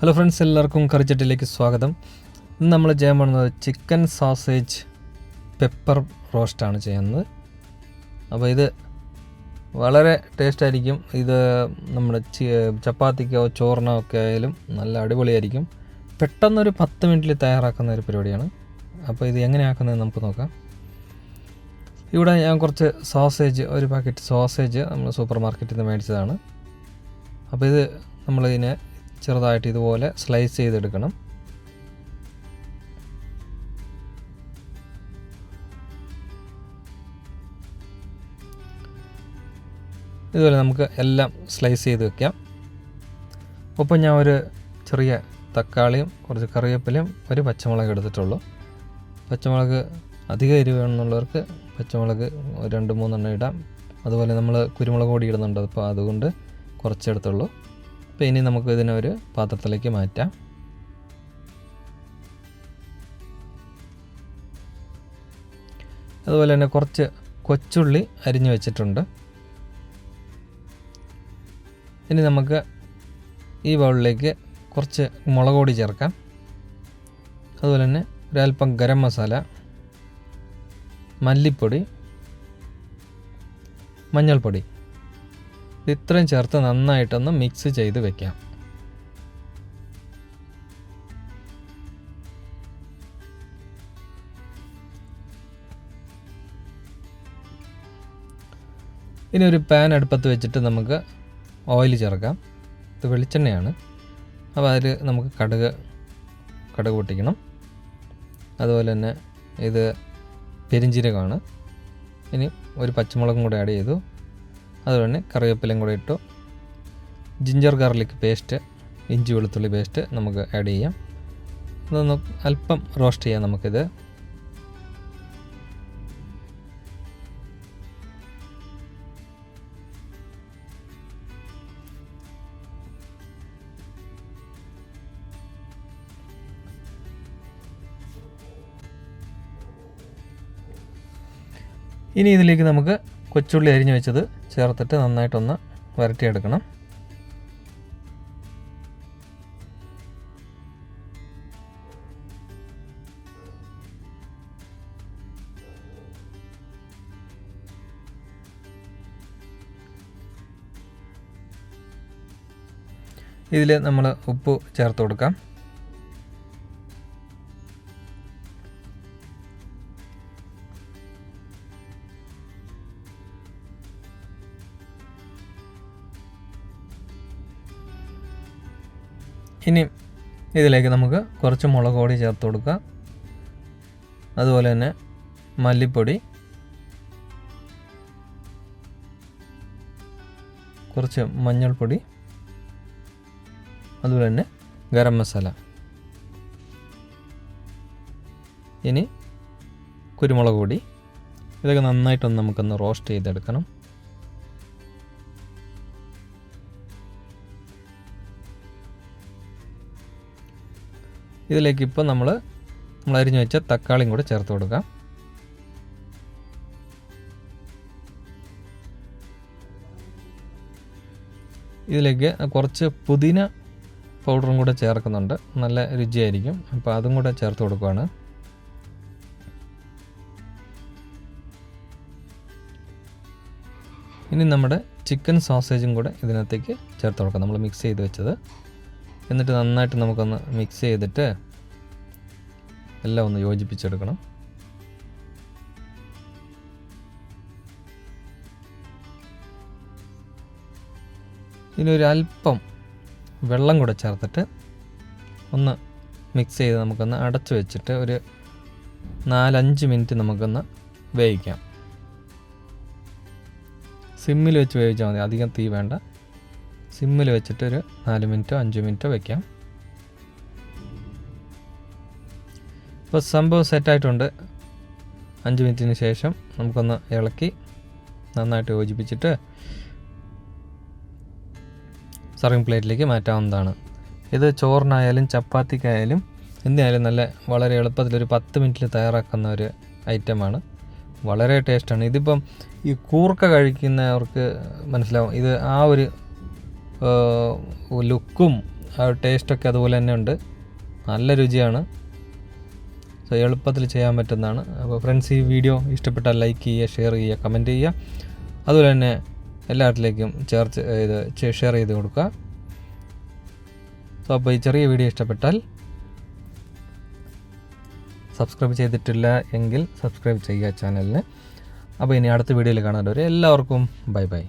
Hello friends എല്ലാവർക്കും കറിച്ചട്ടിലേക്ക് സ്വാഗതം. ഇന്ന് നമ്മൾ ചെയ്യാൻ പോകുന്നത് ചിക്കൻ സോസേജ് പെപ്പർ റോസ്റ്റാണ് ചെയ്യുന്നത്. അപ്പോൾ ഇത് വളരെ ടേസ്റ്റായിരിക്കും ഇത് നമ്മുടെ ചപ്പാത്തിക്കോ ചോറിനോ ഒക്കെ ആയാലും നല്ല അടിപൊളിയായിരിക്കും. പെട്ടെന്നൊരു പത്ത് മിനിറ്റിൽ തയ്യാറാക്കുന്ന ഒരു പരിപാടിയാണ്. അപ്പോൾ ഇത് എങ്ങനെയാക്കുന്നത് നമുക്ക് നോക്കാം. ഇവിടെ ഞാൻ കുറച്ച് സോസേജ് ഒരു പാക്കറ്റ് സോസേജ് നമ്മൾ സൂപ്പർ മാർക്കറ്റിൽ നിന്ന് മേടിച്ചതാണ്. അപ്പോൾ ഇത് നമ്മളിതിനെ ചെറുതായിട്ട് ഇതുപോലെ സ്ലൈസ് ചെയ്തെടുക്കണം. ഇതുപോലെ നമുക്ക് എല്ലാം സ്ലൈസ് ചെയ്ത് വെക്കാം. ഒപ്പം ഞാൻ ഒരു ചെറിയ തക്കാളിയും കുറച്ച് കറിവേപ്പിലയും ഒരു പച്ചമുളക് എടുത്തിട്ടുള്ളൂ. പച്ചമുളക് അധികം എരിവ് വേണമെന്നുള്ളവർക്ക് പച്ചമുളക് രണ്ട് മൂന്നെണ്ണം ഇടാം. അതുപോലെ നമ്മൾ കുരുമുളക് പൊടി ഇടുന്നുണ്ട് അപ്പോൾ അതുകൊണ്ട് കുറച്ചെടുത്തുള്ളൂ. അപ്പോൾ ഇനി നമുക്ക് ഇതിനെ ഒരു പാത്രത്തിലേക്ക് മാറ്റാം. അതുപോലെ തന്നെ കുറച്ച് കൊച്ചുള്ളി അരിഞ്ഞു വെച്ചിട്ടുണ്ട്. ഇനി നമുക്ക് ഈ ബൗളിലേക്ക് കുറച്ച് മുളക് പൊടി ചേർക്കാം. അതുപോലെ തന്നെ ഒരല്പം ഗരം മസാല മല്ലിപ്പൊടി മഞ്ഞൾപ്പൊടി ഇത്രയും ചേർത്ത് നന്നായിട്ടൊന്ന് മിക്സ് ചെയ്ത് വെക്കാം. ഇനി ഒരു പാൻ അടുപ്പത്ത് വെച്ചിട്ട് നമുക്ക് ഓയിൽ ചേർക്കാം. ഇത് വെളിച്ചെണ്ണയാണ്. അപ്പോൾ അതിൽ നമുക്ക് കടുക് കടുക് പൊട്ടിക്കണം. അതുപോലെ തന്നെ ഇത് പെരിഞ്ചീരകമാണ്. ഇനി ഒരു പച്ചമുളകും കൂടെ ആഡ് ചെയ്തു. അതുപോലെ കറിവേപ്പിലയും കൂടെ ഇട്ടു. ജിഞ്ചർ ഗാർലിക് പേസ്റ്റ് ഇഞ്ചി വെളുത്തുള്ളി പേസ്റ്റ് നമുക്ക് ആഡ് ചെയ്യാം. അതൊന്ന് അല്പം റോസ്റ്റ് ചെയ്യാം നമുക്കിത്. ഇനി ഇതിലേക്ക് നമുക്ക് കൊച്ചുള്ളി അരിഞ്ഞു വെച്ചത് ചേർത്തിട്ട് നന്നായിട്ടൊന്ന് വരട്ടിയെടുക്കണം. ഇതിൽ നമ്മൾ ഉപ്പ് ചേർത്ത് കൊടുക്കാം. ഇനി ഇതിലേക്ക് നമുക്ക് കുറച്ച് മുളക് പൊടി ചേർത്ത് കൊടുക്കുക. അതുപോലെ തന്നെ മല്ലിപ്പൊടി. കുറച്ച് മഞ്ഞൾപ്പൊടി. അതുപോലെ തന്നെ ഗരം മസാല. ഇനി കുരുമുളക് പൊടി. ഇതൊക്കെ നന്നായിട്ടൊന്ന് നമുക്കൊന്ന് റോസ്റ്റ് ചെയ്തെടുക്കണം. ഇതിലേക്ക് ഇപ്പോൾ നമ്മൾ നമ്മൾ അരിഞ്ഞു വെച്ച തക്കാളിയും കൂടെ ചേർത്ത് കൊടുക്കാം. ഇതിലേക്ക് കുറച്ച് പുതിന പൗഡറും കൂടെ ചേർക്കുന്നുണ്ട്. നല്ല രുചിയായിരിക്കും. അപ്പോൾ അതും കൂടെ ചേർത്ത് കൊടുക്കുകയാണ് ഇനി നമ്മുടെ ചിക്കൻ സോസേജും കൂടെ ഇതിനകത്തേക്ക് ചേർത്ത് കൊടുക്കാം. നമ്മൾ മിക്സ് ചെയ്ത് വെച്ചത്. എന്നിട്ട് നന്നായിട്ട് നമുക്കൊന്ന് മിക്സ് ചെയ്തിട്ട് എല്ലാം ഒന്ന് യോജിപ്പിച്ചെടുക്കണം. ഇനി ഒരു അല്പം വെള്ളം കൂടെ ചേർത്തിട്ട് ഒന്ന് മിക്സ് ചെയ്ത് നമുക്കൊന്ന് അടച്ചു വെച്ചിട്ട് ഒരു നാലഞ്ച് മിനിറ്റ് നമുക്കൊന്ന് വേവിക്കാം. സിമ്മിൽ വെച്ച് വേവിച്ചാൽ മതി. അധികം തീ വേണ്ട. സിമ്മിൽ വെച്ചിട്ട് ഒരു നാല് മിനിറ്റോ അഞ്ച് മിനിറ്റോ വെക്കാം. ഇപ്പോൾ സംഭവം സെറ്റായിട്ടുണ്ട് അഞ്ച് മിനിറ്റിന് ശേഷം നമുക്കൊന്ന് ഇളക്കി നന്നായിട്ട് യോജിപ്പിച്ചിട്ട് സർവിങ് പ്ലേറ്റിലേക്ക് മാറ്റാവുന്നതാണ്. ഇത് ചോറിനായാലും ചപ്പാത്തിക്കായാലും എന്തായാലും നല്ല വളരെ എളുപ്പത്തിൽ ഒരു പത്ത് മിനിറ്റിൽ തയ്യാറാക്കുന്ന ഒരു ഐറ്റമാണ്. വളരെ ടേസ്റ്റാണ്. ഇതിപ്പം ഈ കൂർക്ക കഴിക്കുന്നവർക്ക് മനസ്സിലാവും. ഇത് ആ ഒരു ലുക്കും ആ ടേസ്റ്റൊക്കെ അതുപോലെ തന്നെ ഉണ്ട്. നല്ല രുചിയാണ്. സോ എളുപ്പത്തിൽ ചെയ്യാൻ പറ്റുന്നതാണ്. അപ്പോൾ ഫ്രണ്ട്സ് ഈ വീഡിയോ ഇഷ്ടപ്പെട്ടാൽ ലൈക്ക് ചെയ്യുക ഷെയർ ചെയ്യുക കമന്റ് ചെയ്യുക. അതുപോലെ തന്നെ എല്ലാവരിലേക്കും ചേർച്ച് ഇത് ഷെയർ ചെയ്ത് കൊടുക്കുക. സോ അപ്പോൾ ഈ ചെറിയ വീഡിയോ ഇഷ്ടപ്പെട്ടാൽ സബ്സ്ക്രൈബ് ചെയ്തിട്ടില്ല എങ്കിൽ സബ്സ്ക്രൈബ് ചെയ്യുക ചാനലിന്. അപ്പോൾ ഇനി അടുത്ത വീഡിയോയിൽ കാണാൻ എല്ലാവർക്കും ബൈ ബൈ.